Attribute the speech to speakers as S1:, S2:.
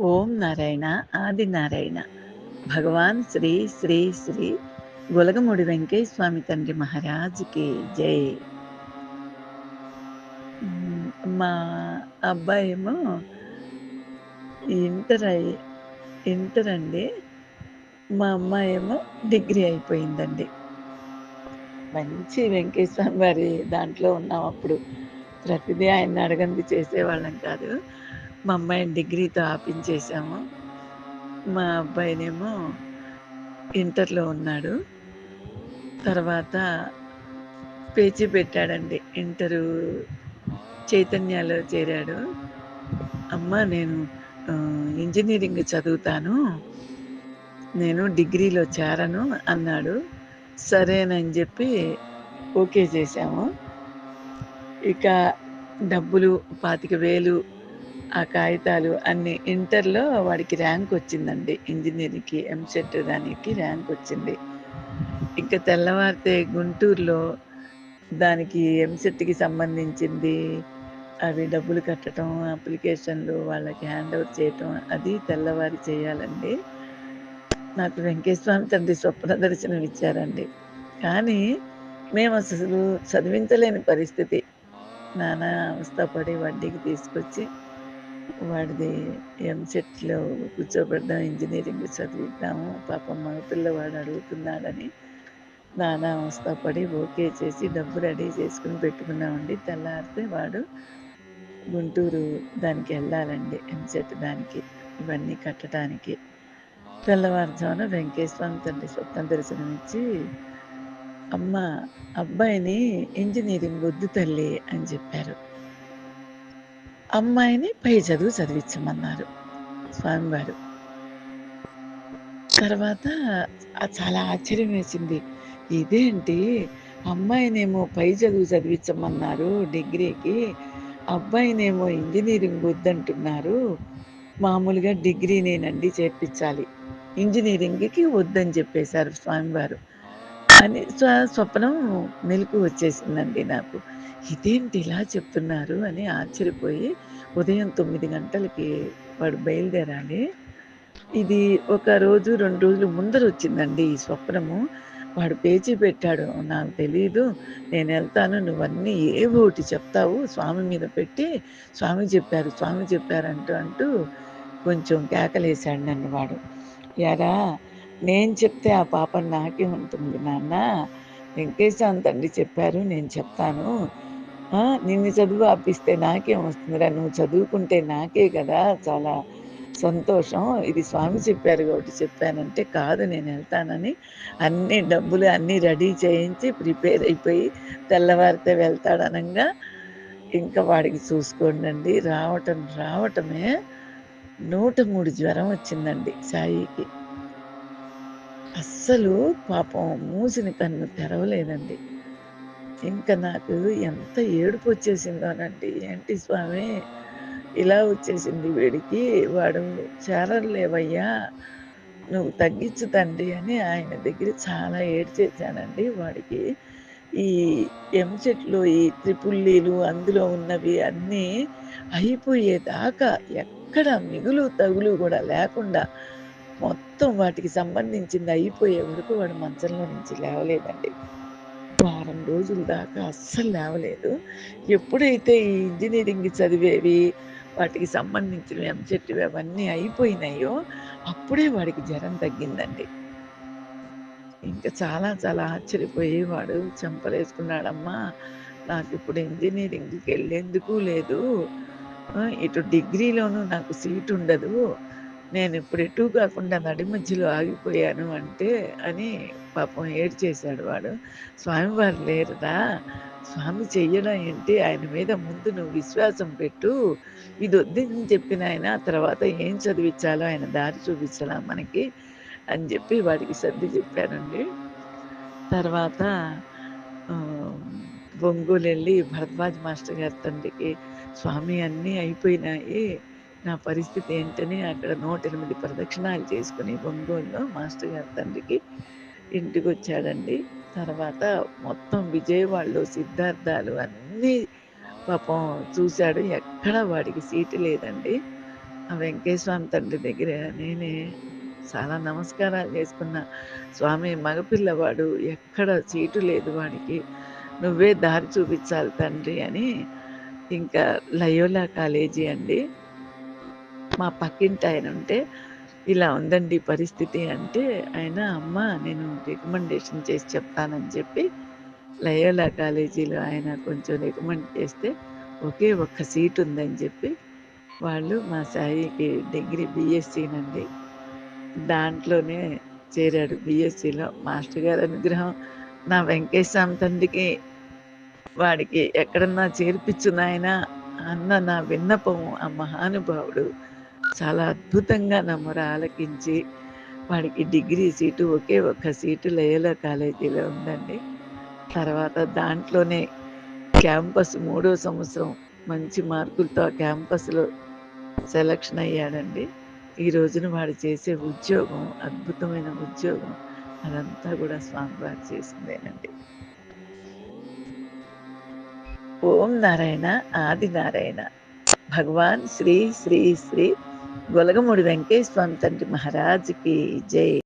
S1: ఓం నారాయణ ఆది నారాయణ. భగవాన్ శ్రీ శ్రీ శ్రీ గులగముడి వెంకయ్య స్వామి తండ్రి మహారాజుకి జై. మా అబ్బాయి ఏమో ఇంటర్ అయి ఇంటర్ అండి. మా అమ్మాయి ఏమో డిగ్రీ అయిపోయిందండి. మంచి వెంకయ్య స్వామి వారి దాంట్లో ఉన్నాం అప్పుడు. ప్రతిదీ ఆయన అడగంది చేసేవాళ్ళం కాదు. మా అమ్మాయిని డిగ్రీతో ఆపించేసాము మా అబ్బాయినేమో ఇంటర్లో ఉన్నాడు. తర్వాత పేచీ పెట్టాడండి. ఇంటరు చైతన్యాలో చేరాడు. అమ్మ నేను ఇంజనీరింగ్ చదువుతాను. నేను డిగ్రీలో చేరను అన్నాడు. సరేనని చెప్పి ఓకే చేశాము. ఇక డబ్బులు పాతిక వేలు ఆ కాగితాలు అన్ని ఇంటర్లో వాడికి ర్యాంక్ వచ్చిందండి. ఇంజనీరింగ్కి ఎంసెట్ దానికి ర్యాంక్ వచ్చింది. ఇంకా తెల్లవారితే గుంటూరులో దానికి ఎంసెట్కి సంబంధించింది. అవి డబ్బులు కట్టడం అప్లికేషన్లు వాళ్ళకి హ్యాండ్ ఓవర్ చేయటం అది తెల్లవారి చేయాలండి. నాకు వెంకటేశ్వర తండ్రి స్వప్న దర్శనం ఇచ్చారండి. కానీ మేము అసలు చదివించలేని పరిస్థితి. నానా అవస్థపడి వడ్డీకి తీసుకొచ్చి వాడిది ఎంసెట్లో కూర్చోబెడదాం ఇంజనీరింగ్ చదివిద్దాము. పాపం మగ పిల్లవాడు అడుగుతున్నాడని నాన్న అవస్థపడి ఓకే చేసి డబ్బు రెడీ చేసుకుని పెట్టుకున్నామండి. తెల్లారితే వాడు గుంటూరు దానికి వెళ్ళాలండి ఎంసెట్ దానికి ఇవన్నీ కట్టడానికి. తెల్లవారుజామున వెంకటేశ్వర తండ్రి స్వప్నం దర్శనం ఇచ్చి అమ్మ అబ్బాయిని ఇంజనీరింగ్ వద్దు తల్లి అని చెప్పారు. అమ్మాయిని పై చదువు చదివించమన్నారు. స్వామివారు. తర్వాత చాలా ఆశ్చర్యం వేసింది. ఇదేంటి అమ్మాయినేమో పై చదువు చదివించమన్నారు డిగ్రీకి అబ్బాయినేమో ఇంజనీరింగ్ వద్దంటున్నారు. మామూలుగా డిగ్రీ నేనండి చేర్పించాలి. ఇంజనీరింగ్కి వద్దని చెప్పేశారు స్వామివారు. అని స్వ- స్వప్నం మెలకు వచ్చేసిందండి నాకు. ఇదేంటి ఇలా చెప్తున్నారు అని ఆశ్చర్యపోయి ఉదయం తొమ్మిది గంటలకి వాడు బయలుదేరాలి. ఇది ఒక రోజు రెండు రోజులు ముందర వచ్చిందండి ఈ స్వప్నము. వాడు పేచీ పెట్టాడు నాకు తెలియదు నేను వెళ్తాను నువ్వన్నీ ఏ ఒకటి చెప్తావు? స్వామి మీద పెట్టి స్వామి చెప్పారు స్వామి చెప్పారంటూ అంటూ కొంచెం కేకలేశాడు నన్ను వాడు. యారా నేను చెప్తే ఆ పాప నాకే ఉంటుంది నాన్న. వెంకేశాంత్ అండి చెప్పారు నేను చెప్తాను. నిన్ను చదువు ఆపిస్తే నాకేం వస్తుందిరా? నువ్వు చదువుకుంటే నాకే కదా? చాలా సంతోషం. ఇది స్వామి చెప్పారు కాబట్టి చెప్పానంటే కాదు నేను వెళ్తానని. అన్ని డబ్బులు అన్నీ రెడీ చేయించి ప్రిపేర్ అయిపోయి తెల్లవారితే వెళ్తాడనంగా ఇంకా వాడికి చూసుకోండి రావటం రావటమే నూట మూడు జ్వరం వచ్చిందండి సాయికి. అస్సలు పాపం మూసిన కన్ను తెరవలేదండి. ఇంకా నాకు ఎంత ఏడుపు వచ్చేసిందోనండి. ఏంటి స్వామి? ఇలా వచ్చేసింది వీడికి. వాడు చేరలేవయ్యా నువ్వు తగ్గించు తండ్రి అని ఆయన దగ్గర చాలా ఏడ్చేసానండి వాడికి. ఈ ఎంచెట్లు ఈ త్రిపుల్లీలు అందులో ఉన్నవి అన్నీ అయిపోయేదాకా ఎక్కడ మిగులు తగులు కూడా లేకుండా మొత్తం వాటికి సంబంధించింది అయిపోయే వరకు వాడు మంచంలో నుంచి లేవలేదండి. వారం రోజుల దాకా అస్సలు లేవలేదు. ఎప్పుడైతే ఈ ఇంజనీరింగ్ చదివేవి వాటికి సంబంధించినవి ఎంసెట్వి అవన్నీ అయిపోయినాయో అప్పుడే వాడికి జ్వరం తగ్గిందండి. ఇంకా చాలా చాలా ఆశ్చర్యపోయి వాడు చెంపలేసుకున్నాడమ్మా నాకు ఇప్పుడు ఇంజనీరింగ్కి వెళ్ళేందుకు లేదు. ఇటు డిగ్రీలోనూ నాకు సీట్ ఉండదు. నేను ఇప్పుడు ఎటు కాకుండా నడి మధ్యలో ఆగిపోయాను అంటే అని పాపం ఏడ్చేశాడు వాడు. స్వామివారు లేరురా. స్వామి చెయ్యడం ఏంటి? ఆయన మీద ముందు నువ్వు విశ్వాసం పెట్టు. ఇది వద్దని చెప్పిన ఆయన తర్వాత ఏం చదివించాలో ఆయన దారి చూపించాలా మనకి అని చెప్పి వాడికి సర్ది చెప్పానండి. తర్వాత ఒంగోలు వెళ్ళి భరద్వాజ్ మాస్టర్ గారి తండ్రికి స్వామి అన్నీ అయిపోయినాయి. నా పరిస్థితి ఏంటని అక్కడ నూట ఎనిమిది ప్రదక్షిణాలు చేసుకుని ఒంగోలులో మాస్టర్ గారి తండ్రికి ఇంటికి వచ్చాడండి తర్వాత మొత్తం విజయవాడలో సిద్ధార్థాలు అన్నీ పాపం చూశాడు. ఎక్కడ వాడికి సీటు లేదండి. ఆ వెంకటేశ్వర తండ్రి దగ్గర నేనే చాలా నమస్కారాలు చేసుకున్న. స్వామి మగపిల్లవాడు ఎక్కడ సీటు లేదు వాడికి. నువ్వే దారి చూపించాలి తండ్రి అని. ఇంకా లయోలా కాలేజీ అండి. మా పక్కింటి ఆయన ఉంటే ఇలా ఉందండి పరిస్థితి అంటే ఆయన అమ్మ నేను రికమెండేషన్ చేసి చెప్తానని చెప్పి లయోలా కాలేజీలో ఆయన కొంచెం రికమెండ్ చేస్తే ఒకే ఒక్క సీట్ ఉందని చెప్పి వాళ్ళు మా సాయికి డిగ్రీ బీఎస్సీనండి దాంట్లోనే చేరాడు బీఎస్సీలో. మాస్టర్ గారి అనుగ్రహం నా వెంకటేశ్వర తండ్రికి వాడికి ఎక్కడన్నా చేర్పించున్నాయన అన్న నా విన్నపము ఆ మహానుభావుడు చాలా అద్భుతంగా నా మొర ఆలకించి వాడికి డిగ్రీ సీటు ఒకే ఒక్క సీటు లయలో కాలేజీలో ఉందండి. తర్వాత దాంట్లోనే క్యాంపస్ మూడో సంవత్సరం మంచి మార్కులతో ఆ క్యాంపస్లో సెలక్షన్ అయ్యాడండి. ఈ రోజున వాడు చేసే ఉద్యోగం అద్భుతమైన ఉద్యోగం అదంతా కూడా స్వామివారు చేసిందేనండి. ఓం నారాయణ ఆది నారాయణ. భగవాన్ శ్రీ శ్రీ శ్రీ గొలగముడి వెంకటేశ్వర స్వామి తండ్రి మహారాజుకి జై.